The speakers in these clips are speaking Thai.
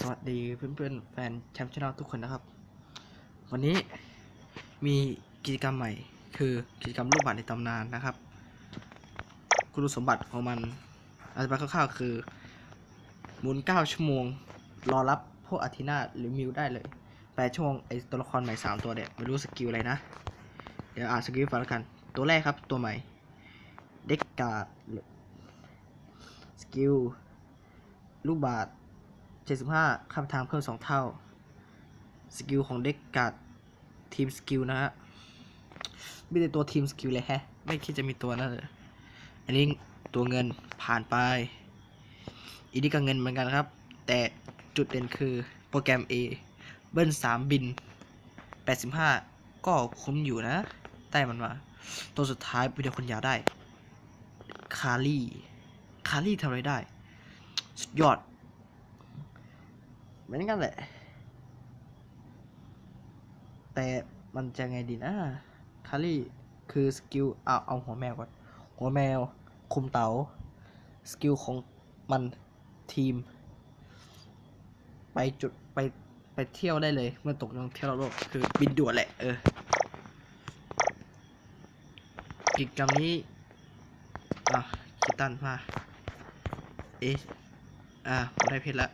สวัสดีเพื่อนๆแฟนแชมป์ชาแนลทุกคนนะครับ วันนี้มีกิจกรรมใหม่ คือกิจกรรมรูปบัตรในตำนานนะครับ คุณสมบัติของมันอธิบายคร่าวๆคือหมุน9ชั่วโมง รอรับพวกอาทินาหรือมิวได้เลย8ชั่วโมงไอตัวละครใหม่3ตัวเนี่ยไม่รู้สกิลอะไรนะ เดี๋ยวอ่านสกิลฟังแล้วกัน ตัวแรกครับตัวใหม่เด็กการ์ดสกิลลูกบาท 75ข้ามทางเพิ่ม 2 เท่า สกิลของเด็กกาดทีมสกิลนะฮะมีแต่ตัวทีมสกิลเลยแฮะ ไม่คิดจะมีตัวนั่นเลย อันนี้ตัวเงินผ่านไป อีนี่ก็เงินเหมือนกันครับ แต่จุดเด่นคือโปรแกรม A เบิ้ล3 บิน 85 ก็คุ้มอยู่นะ ได้มันมา ตัวสุดท้ายวิดีโอคนยาวได้ คารี่ คารี่ทำอะไรได้ สุดยอด เหมือนกันแหละ แต่มันจะไงดีนะคารี่คือสกิลเอาเอาหัวแมวก่อน หัวแมว คุมเตา๋า สกิลของมันทีม ไปจุดไปไปเที่ยวได้เลยเมื่อตกลงเที่ยวโลกคือบินด่วนแหละ เออ กิจกรรมนี้ อะคิตันมา เอ๊ะ อะผมได้เพชรแล้ว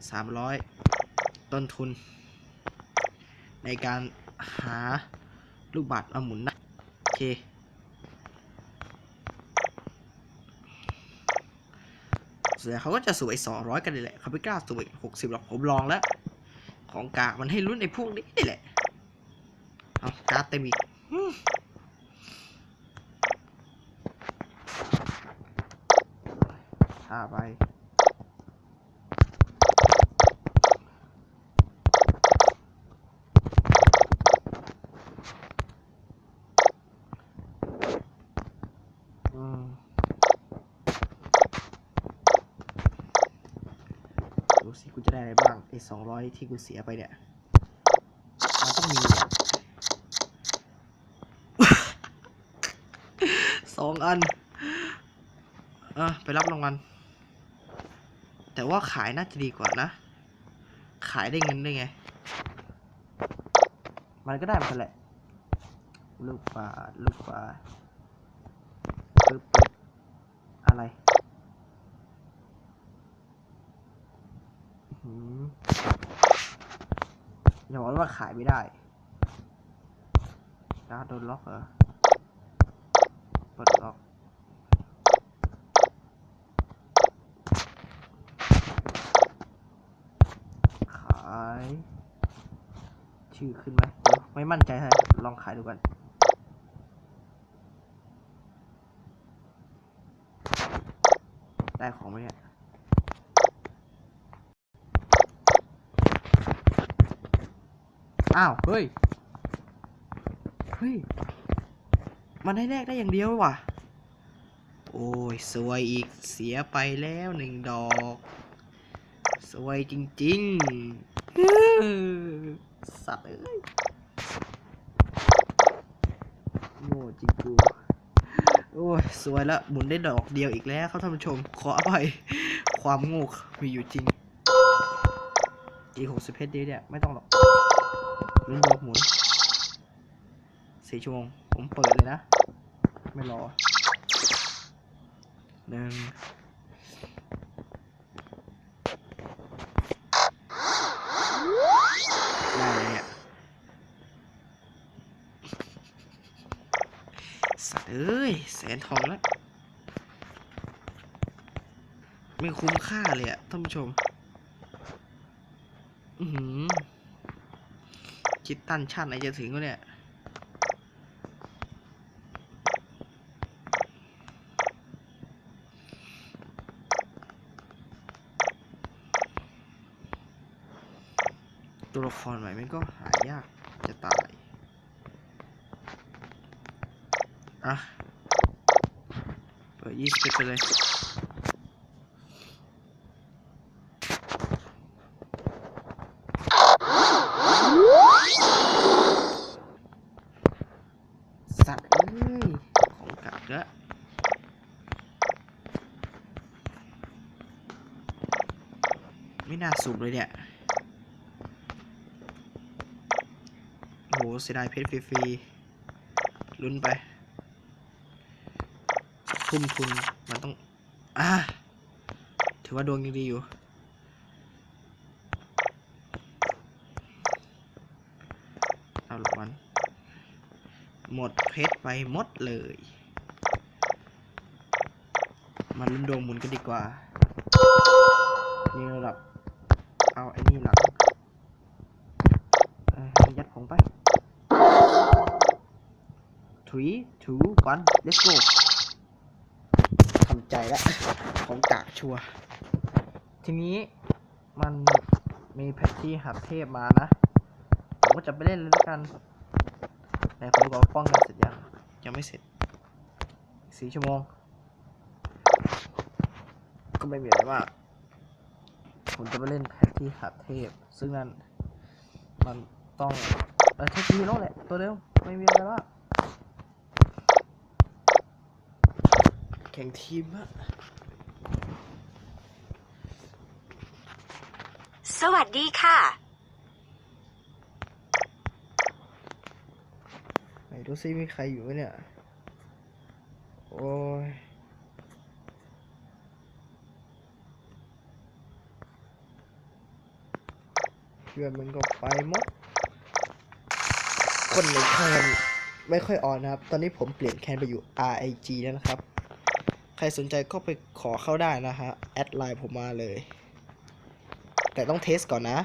300 ต้นทุน ในการหาลูกบาศก์มาหมุนนะโอเคเสือเขาก็จะสวย 200 กันเลยแหละเขาไม่กล้าสวย 60 หรอกผมลองแล้ว ของกามันให้รุ่นในพวกนี้นี่แหละ เอากาเต็มอีกท่าไป กูจะได้อะไรบ้างไอ้สองร้อยที่กูเสียไปเนี่ยมันต้องมีสองอันอะไปรับรางวัลแต่ว่าขายน่าจะดีกว่านะ ขายได้เงินได้ไง มันก็ได้เหมือนกันแหละ ลูกปลาลูกปลาปึ๊บปึ๊บอะไร อย่าบอกว่าขายไม่ได้ร้าโดนล็อกเหรอเปิดล็อกขาย ชื่อขึ้นไหมไม่มั่นใจฮะลองขายดูกันได้ของไหมเนี่ย อ้าว เฮ้ย เฮ้ย มันได้แลกได้อย่างเดียวว่ะ โอ้ย สวยอีก เสียไปแล้วหนึ่งดอก สวยจริงๆสัตว์เอ้ยโง่จริงกูโอ้ย สวยละหมุนได้ดอกเดียวอีกแล้วครับท่านผู้ชม ขออภัย ความโง่มีอยู่จริงอีหกสิบเพชรดีเนี่ย ไม่ต้องหรอก ลุ้นดวงหมุนสี่ชั่วโมง ผมเปิดเลยนะ ไม่รอหนึ่งได้เลยเนี่ยสัตว์เอ้ย แสนทองแล้ว ไม่คุ้มค่าเลยอะท่านผู้ชม อือหือ คิดตั้นชาติไหนจะถึงวะเนี่ยตัวละครใหม่มันก็หายากจะตาย อะ เปิดยี่สิบไปเลย สัตว์เอ้ย ของกลับแล้ว ไม่น่าสูบเลยเนี่ยโอ้โหเสียดายเพชรฟรีๆลุ้นไป ทุ่มทุน มันต้อง อ่า ถือว่าดวงยังดีอยู่เอาละวัน หมดเพชรไปหมดเลย มาลุ้นดวงหมุนกันดีกว่านี่ระดับ นี่หลังเอ่อยัดของไป three two one let's go ทำใจแล้ว ของกากชัวร์ทีนี้มันมีแพทที่หับเทพมานะ ผมก็จะไปเล่นเลยแล้วกันแต่ผมก่อป้องกันเสร็จยัง ยังไม่เสร็จสี่ชั่วโมง ก็ไม่มีอะไรมาก ผมจะไปเล่นแพ ทที่หับเทพ ซึ่งนั่นมันต้องเออเทคฮีโร่แหละ ตัวเดิมไม่มีอะไรมากแข่งทีมอะสวัสดีค่ะ ไหนดูซิมีใครอยู่ไหมเนี่ย โอ้ย พื่อนมันก็ไปหมด คนในแคนไม่ค่อยออนนะครับ ตอนนี้ผมเปลี่ยนแคนไปอยู่ RIG แล้วนะครับ ใครสนใจก็ไปขอเข้าได้นะฮะ แอดไลน์ผมมาเลย แต่ต้องเทสก่อนนะ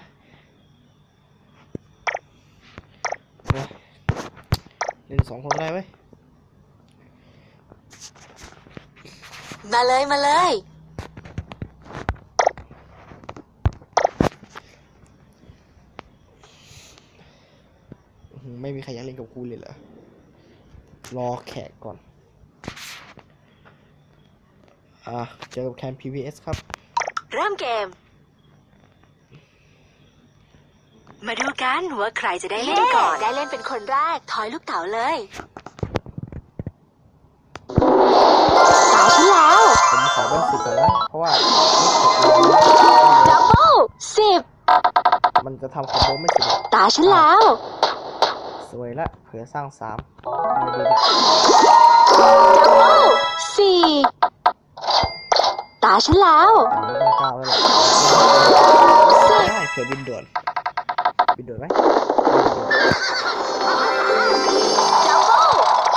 นะเล่นสองคนได้ไหมมาเลยมาเลย อื้อหือไม่มีใครอยากเล่นกับกูเลยเหรอ รอแขกก่อน อะ เจอกับแคน PVS ครับ เริ่มเกม มาดูกันว่าใครจะได้เล่นก่อน ได้เล่นเป็นคนแรก ถอยลูกเต๋าเลยตายฉันแล้ว ผมขอเป็นสิบก่อนนะ เพราะว่าไม่ตกลงดับเบิลสิบมันจะทำคอมโบไม่สะดวกตายฉันแล้วสว ยละเผื่อสร้างสามไม่ดีดิดับเบิลสี่ตายฉันแล้วแต่ไม่ต้องก้าวแล้วแหละได้เผื่อบินด่วนบินด่วนไหมดับเบิล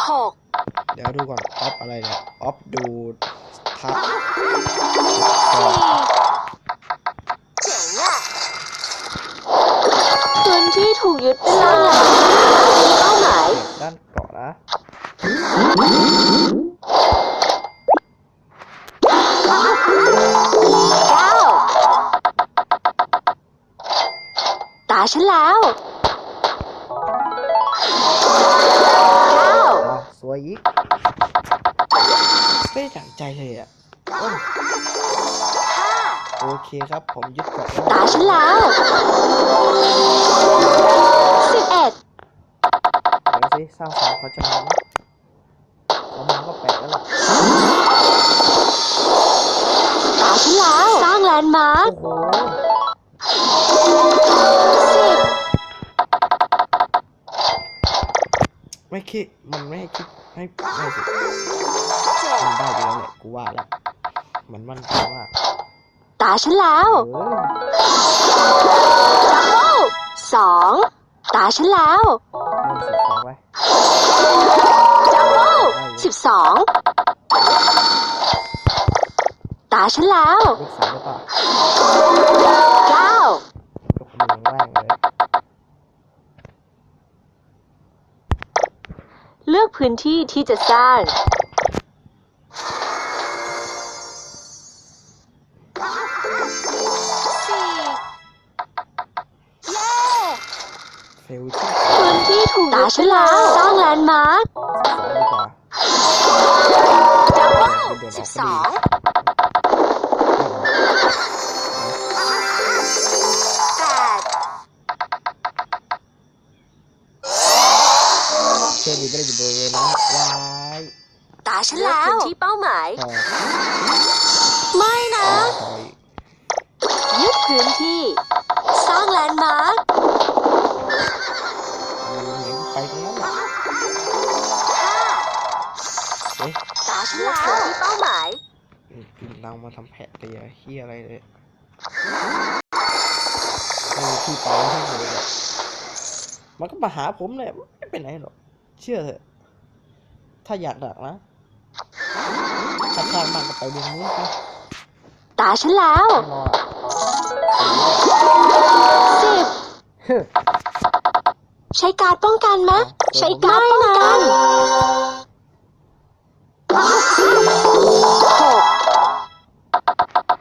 หกเดี๋ยวดูก่อนออฟอะไรเนี่ยออฟดูทับสี่เจ๋งอะพื้นที่ถูกยึดเป็นหลัก ฉันแล้วเก้าอะสวยอีกไม่ได้ดั่งใจเลยอะโอ้ยห้าโอเคครับ ผมยึดเกาะตาฉันแล้วสิบเอ็ดเดี๋ยวสิสร้างสามเขาจะมาไหมเขามาก็แปลกแล้วล่ะตาฉันแล้วสร้างแลนด์มาร์คโอ้โห ไม่คิดมันไม่ให้คิดให้ไม่สิเจ็ดมันได้อยู่แล้วแหละกูว่าแล้วมันมั่นใจว่าตาฉันแล้วเออดับเบิลสองตาฉันแล้วเริ่มสิบสองไปดับเบิลสิบสองตาฉันแล้วเลขสามหรือเปล่า เก้าย กมือแรงเลย เลื อกพื้นที่ที่จะสร้างสี่เย้เฟลที่พื้นที่ถูกตาฉันแล้วสร้างแลนด์มาร์คสองดีกว่าดับเบิลสิบสองแป แล้ว พื้นที่เป้าหมายต่อไม่นะต่ออีกยึดพื้นที่ สร้างแลนด์มาร์คเออเห็นไปตรงนั้นแหละเอ๊ะตาฉันแล้วที่เป้าหมาย กินเรามาทำแผะแต่อย่าเฮียอะไรเลยไม่มีที่ไปให้เลยอะมันก็มาหาผมเลยไม่เป็นไรหรอก เชื่อเถอะ ถ้าอยากดักนะ ถ้าข้างมากก็ไปเมืองนู้นไปตาฉันแล้วรอสิบเฮ้ยใช้การดป้องกันมะใช้การดป้องกัน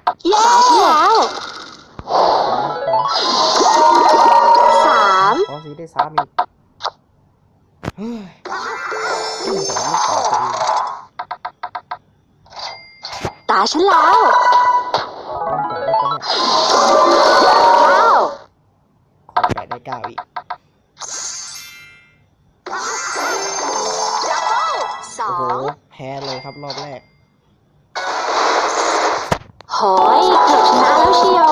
หกเย้ตาฉันแล้วสามขอสีได้สามอีกเฮ้ยยุ่งแต่ลูกสาวตัวเองตาฉันแล้วมันแปะได้ปะเนี่ยเก้าขอแปะได้เก้าอีกสอโอ้โหงแพ้เลยครับรอบแรก โหยเกือบชนะแล้วเชียว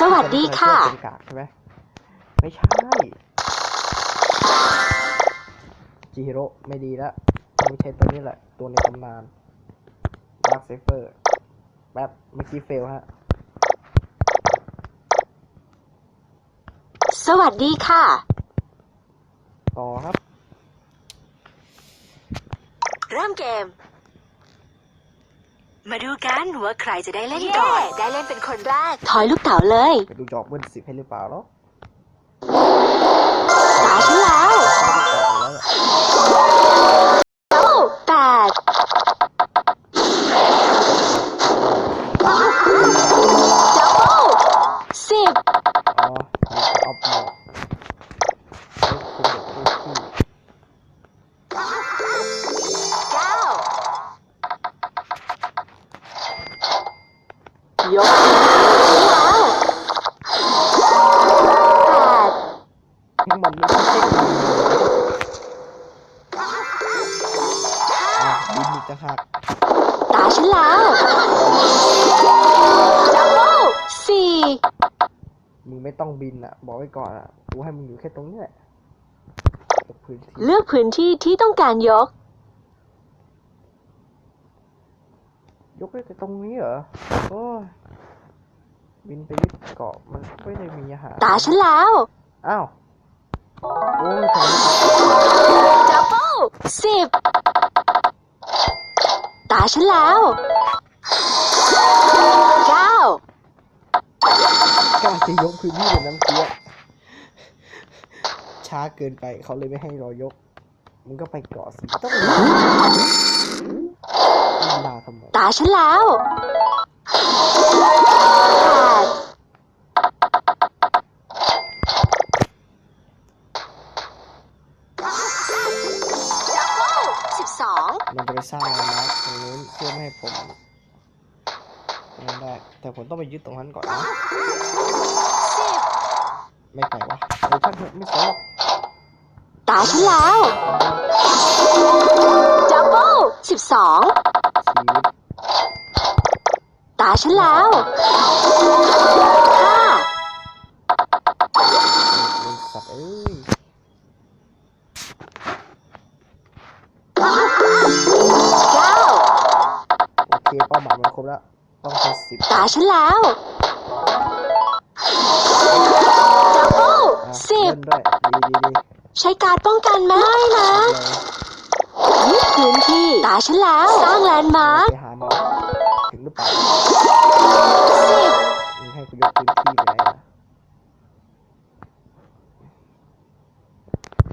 สวัสดีค่ะ เป็นกากใช่ไหมไม่ใช่ จิฮิโร่ไม่ดีแล้วไม่ใช่ตัวนี้แหละ ตัวในตำนานดาร์คเซฟเฟอร์แป๊บเมื่อกี้เฟลฮะ สวัสดีค่ะ ต่อครับ เริ่มเกม มาดูกันว่าใครจะได้เล่นก่อน ได้เล่นเป็นคนแรก ถอยลูกเต๋าเลย ไปดูจอกเบิ้ลสิบให้หรือเปล่าเนาะตาฉั พื้นที่ที่ต้องการยก ยกได้แต่ตรงนี้เหรอ โอ้ยบินไปยึดเกาะมันไม่ได้มีอาหารตาฉันแล้ว อ้าว โอ้ยทำไมดับเบิลสิบตาฉันแล้วเก้ากำลังจะยกพื้นที่เลยน้ำเกี้ยช้าเกินไปเขาเลยไม่ให้เรายก มึงก็ไปเกาะสิต้องมีเวลาทำไมตาฉันแล้วแปดดับเบิลสิบสองมันจะไปสร้างแลนด์มาร์คตรงนู้นเพื่อไม่ให้ผมนั่นได้ แต่ผมต้องไปยึดตรงนั้นก่อนนะสิบไม่ไปวะเดี๋ยวท่านเถอะไม่สนหรอก ตาฉันแล้วดับเบิลสิบสองชีวิตตาฉันแล้วห้าไอ้สัตว์เอ้ยเก้าโอเคเป้าหมายมันครบแล้ว ต้องเป็นสิบตาฉันแล้วดับเบิลอะสิบเล่นด้วยดีดีดี ใช้การดป้องกันไหมไม่นะเลยยึดพื้นที่ตาฉันแล้ว สร้างแลนด์มาร์คไปหามาถึงหรือเปล่าสิบมึงให้กูยกพื้นที่ไปไหนนะ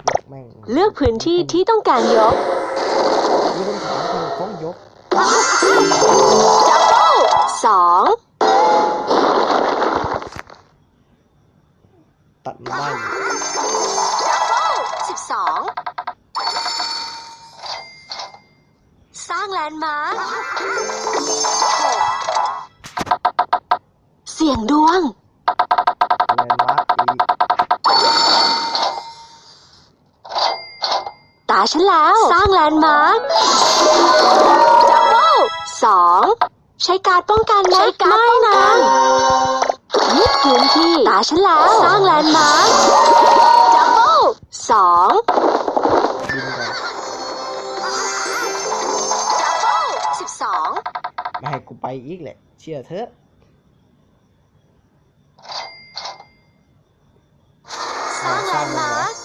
ยกแม่งเลือกพื้นที่ที่ต้องการยกมีคนถามกูต้องยกดับเบิลสองตัดมันได้ มา เสียงดวง แลนด์มาร์คอีกตาฉันแล้ว สร้างแลนด์มาร์คดับเบิลใช้การดป้องกันนะใช้การป้องกันยึดพื้นที่ ตาฉันแล้ว สร้างแลนด์มาร์คดับเบิลสอง ไม่ให้กูไปอีกแหละ เชื่อเถอะสร้างแลนด์มาร์ค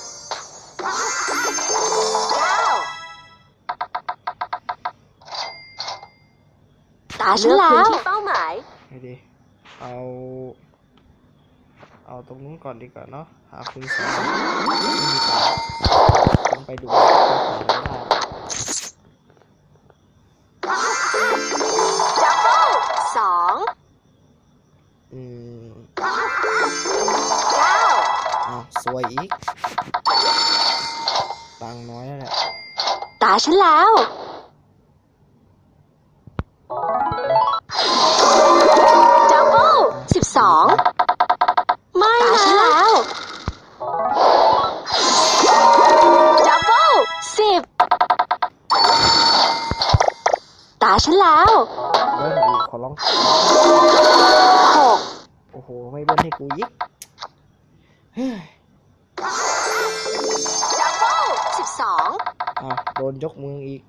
เก้าตาฉันแล้วที่เป้าหมายไงดีเอา เอาตรงนู้นก่อนดีกว่าเนาะ หาคุณสองไม่มีตาต้องไปดูว่าเขาหาไม่ได้ อ้าวสวยอีก ตังค์น้อยแล้วแหละตาฉันแล้ว ดับเบิลสิบสองไม่ตาฉันแล้ว ดับเบิลสิบตาฉันแล้วเบิ้ลอีกขอร้องหกโอ้โห ไม่เบิ้ลให้กูยิก นยกเมืองอีก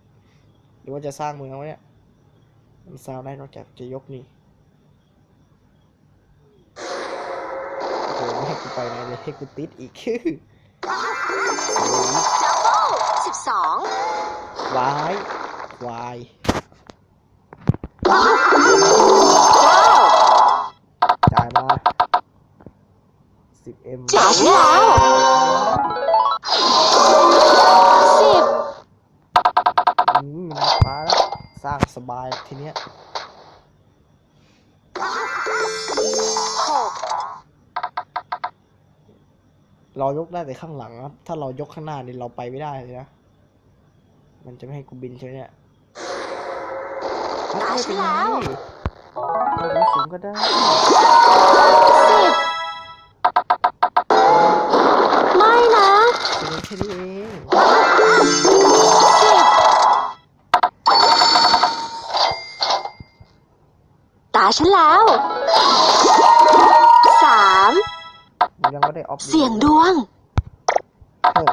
หรือว่าจะสร้างเมืองไว้เนี่ยมันสร้างได้นอกจากจะยกนี่โอ้โหไม่ให้กูไปไหนเลยให้กูติดอีกสวยอีกดับเบิลสิบสองวายวายเก้าจ่ายมาสิบเอ็มจ่ายฉันแล้ว ยกได้แต่ข้างหลังครับ ถ้าเรายกข้างหน้านี่เราไปไม่ได้เลยนะ มันจะไม่ให้กูบินใช่ไหมเนี่ยตายฉันแล้วเราดูสูงก็ได้สิบไม่นะเป็นแค่นี้เองสิบตาฉันแล้วสามมัน ยังไม่ได้ออฟเสี่ยงดวงเออ